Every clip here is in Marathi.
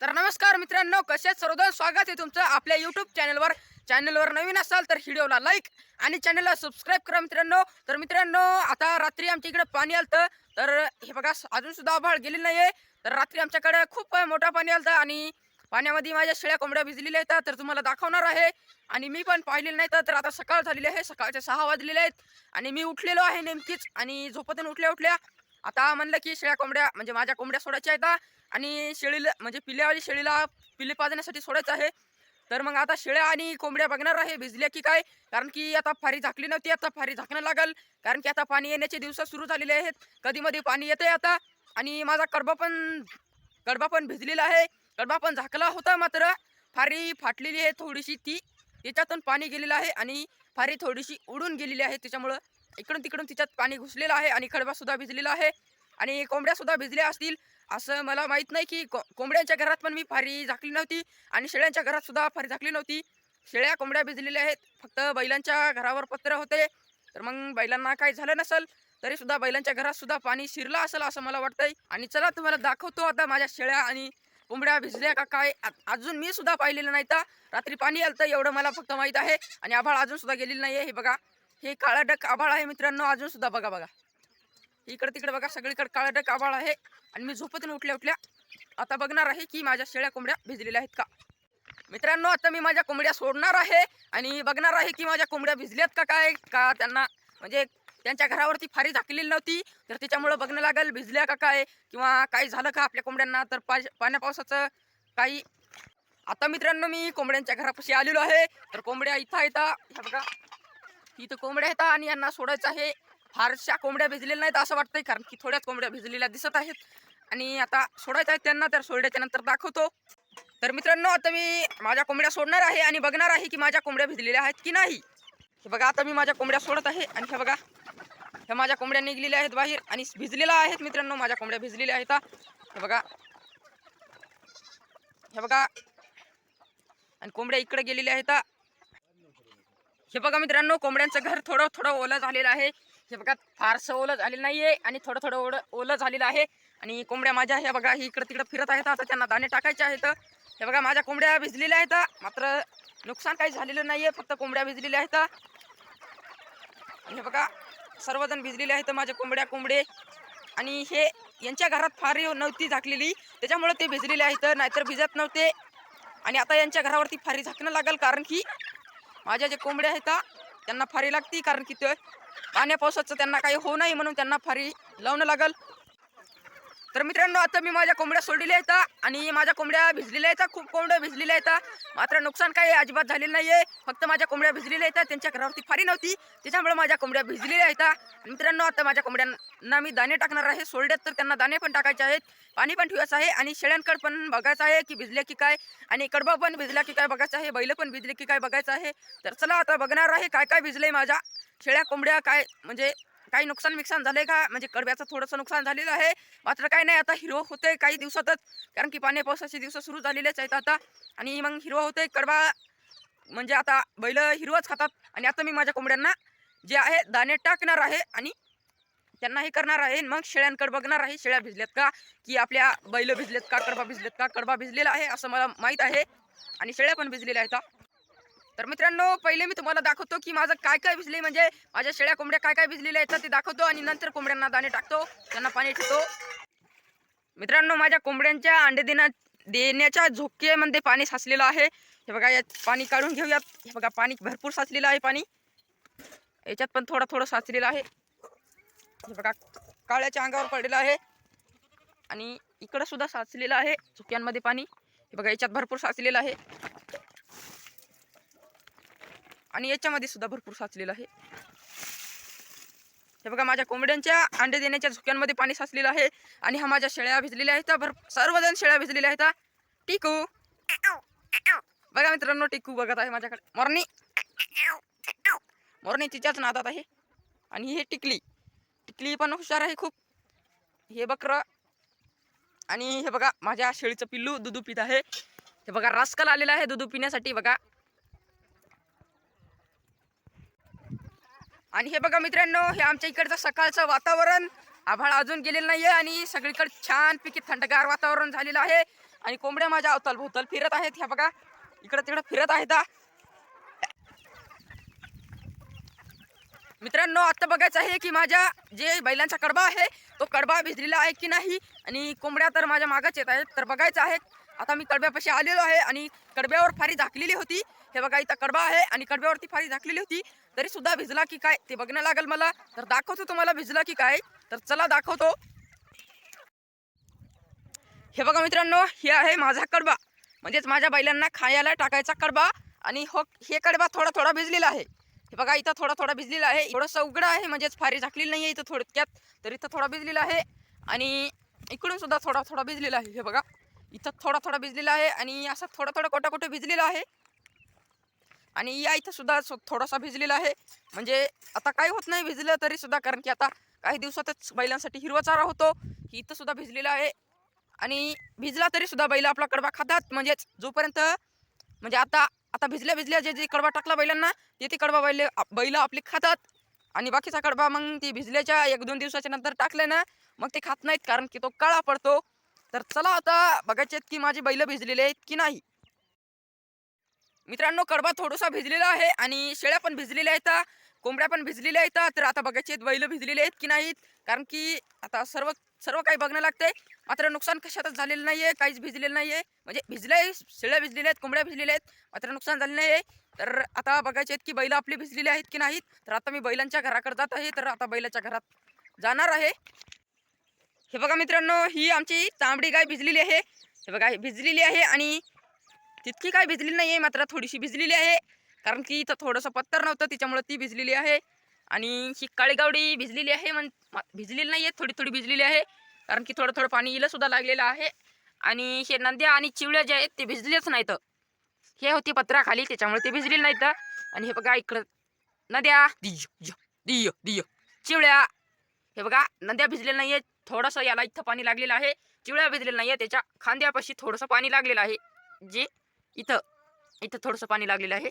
तर नमस्कार मित्रांनो कसेच सर्वजण स्वागत आहे तुमचं आपल्या यूट्यूब चॅनलवर चॅनलवर नवीन असाल तर व्हिडिओला लाईक आणि चॅनलला सबस्क्राईब करा मित्रांनो. तर मित्रांनो आता रात्री आमच्या इकडे पाणी आलतं. तर हे बघा अजून सुद्धा आभाळ गेलेलं आहे तर रात्री आमच्याकडे खूप मोठा पाणी आलतं आणि पाण्यामध्ये माझ्या शेळ्या कोंबड्या भिजलेल्या आहेत. तर तुम्हाला दाखवणार आहे. आणि मी पण पाहिलेलं नाही तर आता सकाळ झालेली आहे. सकाळचे सहा वाजलेले आहेत. आणि मी उठलेलो आहे नेमकीच. आणि झोपतून उठल्या उठल्या आता म्हणलं की शेळ्या कोंबड्या म्हणजे माझ्या कोंबड्या सोडायच्या आहेत आणि शेळीला म्हणजे पिल्यावाली शेळीला पिल्ले पाजण्यासाठी सोडायचं आहे. तर मग आता शेळ्या आणि कोंबड्या बघणार आहे भिजल्या की काय? कारण की आता फारी झाकली नव्हती आता फारी झाकणं लागल. कारण की आता पाणी येण्याचे दिवस सुरू झालेले आहेत. कधी मध्ये पाणी येते आता. आणि माझा कडबा पण कडबा पण भिजलेला आहे. कडबा पण झाकला होता मात्र फारी फाटलेली आहे थोडीशी ती. त्याच्यातून पाणी गेलेलं आहे आणि फारी थोडीशी उडून गेलेली आहे त्याच्यामुळं इकडून तिकडून तिच्यात पाणी घुसलेलं आहे आणि खडबासुद्धा भिजलेला आहे आणि कोंबड्या सुद्धा भिजल्या असतील असं मला माहीत नाही की को कोंबड्यांच्या घरात पण मी फारी झाकली नव्हती आणि शेळ्यांच्या घरात सुद्धा फारी झाकली नव्हती. शेळ्या कोंबड्या भिजलेल्या आहेत फक्त बैलांच्या घरावर पत्र होते. तर मग बैलांना काही झालं नसेल तरी सुद्धा बैलांच्या घरात सुद्धा पाणी शिरलं असेल असं मला वाटतंय. आणि चला तुम्हाला दाखवतो आता माझ्या शेळ्या आणि कोंबड्या भिजल्या का काय अजून मी सुद्धा पाहिलेलं नाही तर रात्री पाणी आलं एवढं मला फक्त माहीत आहे. आणि आभाळ अजून सुद्धा गेलेलं नाही आहे हे बघा. हे काळा डक आभाळ आहे मित्रांनो अजून सुद्धा बघा बघा. इकडे तिकडे बघा सगळीकडे काळा डक आभाळ आहे. आणि मी झोपतून उठल्या उठल्या आता बघणार आहे की माझ्या शेळ्या कोंबड्या भिजलेल्या आहेत का? मित्रांनो आता मी माझ्या कोंबड्या सोडणार आहे आणि बघणार आहे की माझ्या कोंबड्या भिजल्यात का काय का त्यांना म्हणजे त्यांच्या घरावरती फारी झाकलेली नव्हती तर त्याच्यामुळं बघणं लागेल भिजल्या का काय किंवा काही झालं का आपल्या कोंबड्यांना तर पा पाण्या पावसाचं काही. आता मित्रांनो मी कोंबड्यांच्या घरापाशी आलेलो आहे तर कोंबड्या इथं येतात ह्या बघा. इथं कोंबड्या आहेत आणि यांना सोडायचं आहे. फारशा कोंबड्या भिजलेल्या नाहीत असं वाटतंय कारण की थोड्याच कोंबड्या भिजलेल्या दिसत आहेत. आणि आता सोडायचं आहे त्यांना तर सोडल्याच्या नंतर दाखवतो. तर मित्रांनो आता मी माझ्या कोंबड्या सोडणार आहे आणि बघणार आहे की माझ्या कोंबड्या भिजलेल्या आहेत की नाही. हे बघा आता मी माझ्या कोंबड्या सोडत आहे आणि हे बघा ह्या माझ्या कोंबड्या निघलेल्या आहेत बाहेर आणि भिजलेल्या आहेत मित्रांनो माझ्या कोंबड्या भिजलेल्या आहेत हे. बघा. हे बघा. आणि कोंबड्या इकडे गेलेल्या आहेत हे बघा मित्रांनो कोंबड्यांचं घर थोडं थोडं ओलं झालेलं आहे. हे बघा फारसं ओलं झालेलं नाहीये आणि थोडं थोडं ओलं ओलं झालेलं आहे. आणि कोंबड्या माझ्या हे बघा ही इकडं तिकडं फिरत आहेत. आता त्यांना दाणे टाकायचे आहेत. हे बघा माझ्या कोंबड्या भिजलेल्या आहेत. मात्र नुकसान काही झालेलं नाहीये फक्त कोंबड्या भिजलेल्या आहेत. आणि हे बघा सर्वजण भिजलेले आहेत माझे कोंबड्या कोंबडे. आणि हे यांच्या घरात फार नव्हती झाकलेली. त्याच्यामुळे ते भिजलेले आहेत नाहीतर भिजत नव्हते. आणि आता यांच्या घरावरती फारी झाकणं लागेल कारण की माझ्या जे कोंबड्या आहेत त्यांना फारी लागती कारण की ते पाण्या पावसाचं त्यांना काही होऊ नाही म्हणून त्यांना फारी लावणं लागल. तर मित्रांनो आता मी माझ्या कोंबड्या सोडलेल्या आहेत आणि माझ्या कोंबड्या भिजलेल्या आहेत खूप कोंबड्या भिजलेल्या आहेत. मात्र नुकसान काही अजिबात झालेलं नाहीये. फक्त माझ्या कोंबड्या भिजलेल्या आहेत त्यांच्या घरावरती फारी नव्हती. त्याच्यामुळे माझ्या कोंबड्या भिजलेल्या आहेत. आणि मित्रांनो आता माझ्या कोंबड्यांना मी दाणे टाकणार आहे. सोलड्यात तर त्यांना दाणे पण टाकायचे आहेत. पाणी पण ठेवायचं आहे आणि शेळ्यांकडे पण बघायचं आहे की भिजले की काय आणि कडबा पण भिजला की काय बघायचं आहे बैल पण भिजले की काय बघायचं आहे. तर चला आता बघणार आहे काय काय भिजलंय माझ्या शेळ्या कोंबड्या काय म्हणजे काही नुकसान विकसान झालंय का? म्हणजे कडव्याचं थोडंसं नुकसान झालेलं आहे. मात्र काय नाही आता हिरवं होते काही दिवसातच. कारण की पाणी पावसाचे दिवस सुरू झालेलेच आहेत आता. आणि मग हिरवं होते कडवा म्हणजे आता बैल हिरवंच खातात. आणि आता मी माझ्या कोंबड्यांना जे आहे दाणे टाकणार आहे आणि त्यांना हे करणार आहे. मग शेळ्यांकडे बघणार आहे शेळ्या भिजल्यात का? की आपल्या बैल भिजलेत का? कडबा भिजलेत का? कडबा भिजलेला आहे असं मला माहीत आहे. आणि शेळ्या पण भिजलेल्या आहेत तर मित्रांनो पहिले मी तुम्हाला दाखवतो की माझं काय काय भिजले म्हणजे माझ्या शेळ्या कोंबड्या काय काय भिजलेल्या आहेत ते दाखवतो आणि नंतर कोंबड्यांना दाणे टाकतो त्यांना पाणी ठेवतो. मित्रांनो माझ्या कोंबड्यांच्या अंडे देण्या देण्याच्या झोकेमध्ये पाणी साचलेलं आहे. हे बघा यात पाणी काढून घेऊयात. हे बघा पाणी भरपूर साचलेलं आहे पाणी. याच्यात पण थोडं थोडं साचलेलं आहे. हे बघा काळ्याच्या अंगावर पडलेलं आहे. आणि इकडं सुद्धा साचलेलं आहे झोक्यांमध्ये पाणी. हे बघा याच्यात भरपूर साचलेलं आहे. आणि याच्यामध्ये सुद्धा भरपूर साचलेलं आहे. हे बघा माझ्या कोंबड्यांच्या अंडे देण्याच्या झुक्यांमध्ये पाणी साचलेलं आहे आणि हा माझ्या शेळ्या भिजलेल्या आहेत. भर सर्वजण शेळ्या भिजलेल्या आहेत टिकू. बघा मित्रांनो टिकू बघत आहे माझ्याकडे. मॉर्नी. मॉर्नी तिच्याच नादात आहे. आणि हे टिकली. टिकली पण हुशार आहे खूप. हे बकरं. आणि हे बघा माझ्या शेळीचं पिल्लू दुधू पित आहे. हे बघा रास्कल आलेलं आहे दुधू पिण्यासाठी. बघा. आणि हे बघा मित्रांनो हे आमच्या इकडचं सकाळचं वातावरण. आभाळ अजून गेलेलं नाही आहे आणि सगळीकडे छानपैकी थंडगार वातावरण झालेलं आहे. आणि कोंबड्या माझ्या अवताल भोवताल फिरत आहेत ह्या बघा. इकडं तिकडं फिरत आहेत मित्रांनो आत्ता बघायचं आहे की माझ्या जे बैलांचा कडबा आहे तो कडबा भिजलेला आहे की नाही? आणि कोंबड्या तर माझ्या मागच येत आहेत. तर बघायचं आहे आता मी कडब्यापाशी आलेलो आहे आणि कडब्यावर फारी झाकलेली होती. हे बघा इथं कडबा आहे आणि कडब्यावरती फारी झाकलेली होती. तरी सुद्धा भिजला की काय ते बघणं लागेल मला. तर दाखवतो तुम्हाला भिजला की काय. तर चला दाखवतो. हे बघा मित्रांनो हे आहे माझा कडबा. म्हणजेच माझ्या बैलांना खायला टाकायचा कडबा आणि हो हे कडबा थोडा थोडा भिजलेला आहे. हे बघा इथं थोडा थोडा भिजलेला आहे. थोडंसं उघडं आहे म्हणजेच फारी झाकलेली नाही आहे इथं थोडक्यात. तर इथं थोडा भिजलेला आहे आणि इकडून सुद्धा थोडा थोडा भिजलेला आहे. हे बघा. इथं थोडा थोडा भिजलेला आहे आणि असं थोडा थोडा कोटा कोटा भिजलेला आहे. आणि या इथं सुद्धा थोडासा भिजलेला आहे. म्हणजे आता काही होत नाही भिजलं तरी सुद्धा कारण की आता काही दिवसातच बैलांसाठी हिरवा चारा होतो. इथं सुद्धा भिजलेला आहे. आणि भिजला तरी सुद्धा बैल आपला कडवा खातात. म्हणजेच जोपर्यंत म्हणजे आता आता भिजल्या भिजल्या जे जे कडवा टाकला बैलांना ते ते कडवा बैल बैल आपले खातात. आणि बाकीचा कडवा मग ते भिजल्याच्या एक दोन दिवसाच्या नंतर टाकले ना मग ते खात नाहीत कारण की तो काळा पडतो. तर चला आता बघायचे आहेत की माझे बैल भिजलेले आहेत की नाही. मित्रांनो कडबा थोडासा भिजलेला आहे आणि शेळ्या पण भिजलेल्या आहेत. कोंबड्या पण भिजलेल्या आहेत. तर आता बघायचे आहेत बैल भिजलेले आहेत की नाहीत. कारण की आता सर्व सर्व काही बघणं लागतंय. मात्र नुकसान कशातच झालेलं नाही आहे काहीच भिजलेलं नाही आहे म्हणजे भिजले शेळ्या भिजलेल्या आहेत कोंबड्या भिजलेल्या आहेत. मात्र नुकसान झालं नाही आहे तर आता बघायचे आहेत की बैल आपली भिजलेली आहेत की नाहीत. तर आता मी बैलांच्या घराकडे जात आहे. तर आता बैलाच्या घरात जाणार आहे. हे बघा मित्रांनो ही आमची तांबडी गाय भिजलेली आहे. हे बघा भिजलेली आहे आणि तितकी काय भिजलेली नाही आहे मात्र थोडीशी भिजलेली आहे. कारण की इथं थोडंसं पत्तर नव्हतं त्याच्यामुळं ती भिजलेली आहे. आणि ही काळी गावडी भिजलेली आहे म्हण भिजलेली नाही आहे थोडी थोडी भिजलेली आहे. कारण की थोडं थोडं पाणी इलं सुद्धा लागलेलं आहे. आणि हे नंद्या आणि चिवळ्या जे आहेत ते भिजलेच नाहीत. हे होती पत्राखाली त्याच्यामुळे ते भिजलेले नाहीत. आणि हे बघा इकडं नद्या. दिय दिय दिय चिवळ्या. हे बघा नद्या भिजलेल्या नाही आहेत थोडंसं याला इथं पाणी लागलेलं आहे. चिवळ्या भिजलेलं नाही आहे त्याच्या खांद्यापाशी थोडंसं पाणी लागलेलं आहे. जे इथं इथं थोडंसं पाणी लागलेलं आहे.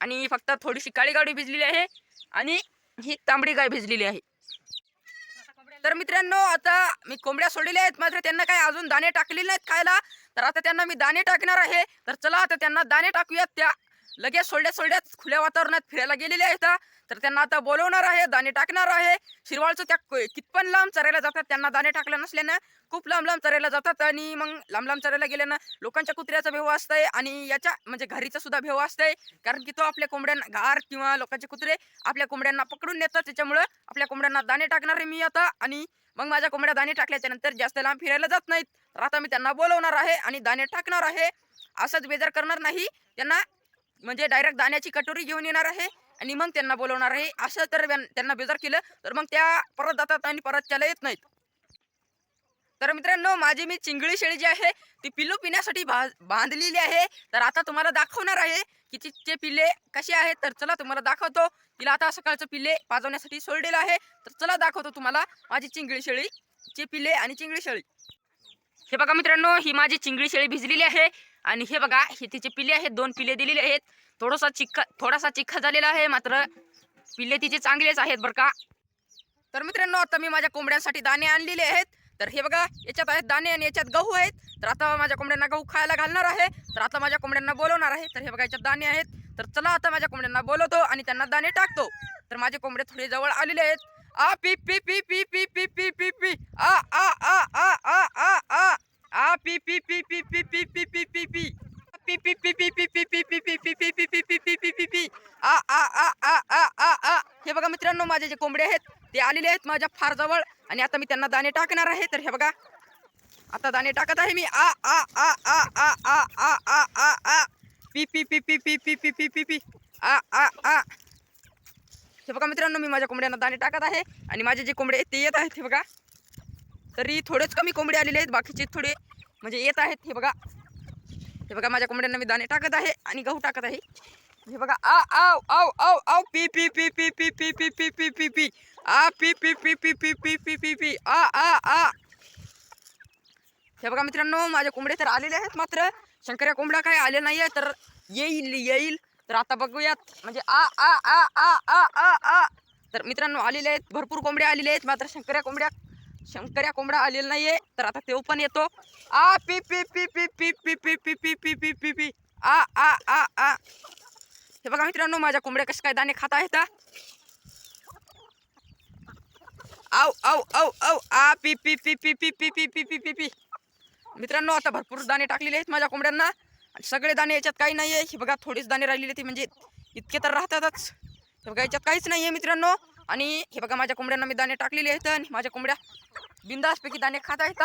आणि फक्त थोडीशी काळी गाडी भिजलेली आहे आणि ही तांबडी गाय भिजलेली आहे. तर मित्रांनो आता मी कोंबड्या सोडलेल्या आहेत मात्र त्यांना काय अजून दाणे टाकलेले नाहीत खायला. तर आता त्यांना मी दाणे टाकणार आहे. तर चला आता त्यांना दाणे टाकूयात त्या लगेच सोडल्या सोडल्यात. खुल्या वातावरणात फिरायला गेलेले आहेत तर त्यांना आता बोलवणार आहे दाणे टाकणार आहे. शिरवाळचं त्या कितपण लांब चरायला जातात त्यांना दाणे टाकलं नसल्यानं खूप लांब लांब चरायला जातात आणि मग लांब लांब चरायला गेल्यानं लोकांच्या कुत्र्याचा भेव असतंय आणि याच्या म्हणजे घरीचा सुद्धा भेव असतंय. कारण की तो आपल्या कोंबड्यांना गार किंवा लोकांचे कुत्रे आपल्या कोंबड्यांना पकडून नेतात. त्याच्यामुळं आपल्या कोंबड्यांना दाणे टाकणार आहे मी आता आणि मग माझ्या कोंबड्या दाणे टाकल्याच्या नंतर जास्त लांब फिरायला जात नाहीत. तर आता मी त्यांना बोलवणार आहे आणि दाणे टाकणार आहे. असंच बेजार करणार नाही. त्यांना म्हणजे डायरेक्ट दाण्याची कटोरी घेऊन येणार आहे आणि मग त्यांना बोलवणार आहे. असं तर त्यांना बेजार केलं तर मग त्या परत जातात आणि परत त्याला येत नाहीत. तर मित्रांनो माझी मी चिंगळी शेळी जी आहे ती पिल्लू पिण्यासाठी बा बांधलेली आहे. तर आता तुम्हाला दाखवणार आहे की तिचे पिल्ले कसे आहेत. तर चला तुम्हाला दाखवतो. तिला आता सकाळचं पिल्ले पाजवण्यासाठी सोडलेलं आहे. तर चला दाखवतो तुम्हाला माझी चिंगळी शेळी चे पिल्ले आणि चिंगळी शेळी. हे बघा मित्रांनो ही माझी चिंगळी शेळी भिजलेली आहे. आणि हे बघा हे तिचे पिल्ले आहेत दोन पिल्ले दिलेले आहेत थोडासा चिक्का थोडासा चिक्खा झालेला आहे मात्र पिल्ले तिचे चांगलेच आहेत बरं का तर मित्रांनो आता मी माझ्या कोंबड्यांसाठी दाणे आणलेले आहेत तर हे बघा याच्यात आहेत दाणे आणि याच्यात गहू आहेत तर आता माझ्या कोंबड्यांना गहू खायला घालणार आहे तर आता माझ्या कोंबड्यांना बोलवणार आहे तर हे बघा याच्यात दाणे आहेत तर चला आता माझ्या कोंबड्यांना बोलवतो आणि त्यांना दाणे टाकतो तर माझे कोंबडे थोडे जवळ आलेले आहेत आ पी पी पी पी पी पी पी पी पी आ आ आ आ आ आ आ पी पी पी पी पी पी पी पी माझे जे कोंबडे आहेत ते आलेले आहेत माझ्या फार जवळ आणि आता मी त्यांना दाणे टाकणार आहे. तर हे बघा. आता दाणे टाकत आहे मी. आ आ आ आ आ आ आ आ आ आ. पी पी पी पी पी पी पी पी पी पी. आ आ आ. हे बघा मित्रांनो मी माझ्या कोंबड्यांना दाणे टाकत आहे आणि माझे जे कोंबडे आहेत ते येत आहेत. हे बघा. तरी थोडेच कमी कोंबडे आलेले आहेत. बाकीचे थोडे म्हणजे येत आहेत. हे बघा. हे बघा माझ्या कोंबड्यांना मी दाणे टाकत आहे आणि गहू टाकत आहे. हे बघा आ आव आव आव आव पी पी पी पी पी पी पी पी पी पी पी आ पी पी पी पी पी पी पी पी पी आ आ आ हे बघा मित्रांनो माझे कोंबडे तर आलेले आहेत मात्र शंकर्या कोंबड्या काय आले नाही आहे तर येईल येईल तर आता बघूयात म्हणजे आ आ आ आ आ आ आ तर मित्रांनो आलेले आहेत भरपूर कोंबड्या आलेले आहेत मात्र शंकर्या कोंबड्या शंकर्या कोंबडा आलेला आहे तर आता तो पण येतो आ पी पी पी पी पी पी पी पी पी पी पी पी पी आ आ आ बघा मित्रांनो माझ्या कोंबड्या कशा काय दाणे खाता आहेत हा. आव आव आव आव आ पी पी पी पी पी पी पी पी पी पी पी मित्रांनो आता भरपूर दाणे टाकलेले आहेत माझ्या कोंबड्यांना आणि सगळे दाणे याच्यात काही नाही आहे हे बघा थोडीच दाणे राहिलेले ते म्हणजे इतके तर राहतातच हे बघा याच्यात काहीच नाही आहे मित्रांनो आणि हे बघा माझ्या कोंबड्यांना मी दाणे टाकलेले आहेत आणि माझ्या कोंबड्या बिंदासपैकी दाणे खात आहेत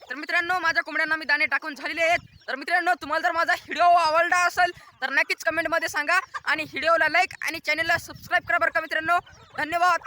तर मित्रांनो माझ्या कोंबड्यांना मी दाणे टाकून झालेले आहेत तर मित्रांनो तुम्हाला जर माझा व्हिडिओ आवडला असेल तर नक्कीच कमेंटमध्ये सांगा. आणि व्हिडिओला लाईक आणि चॅनलला सबस्क्राईब करा बरं का मित्रांनो. धन्यवाद.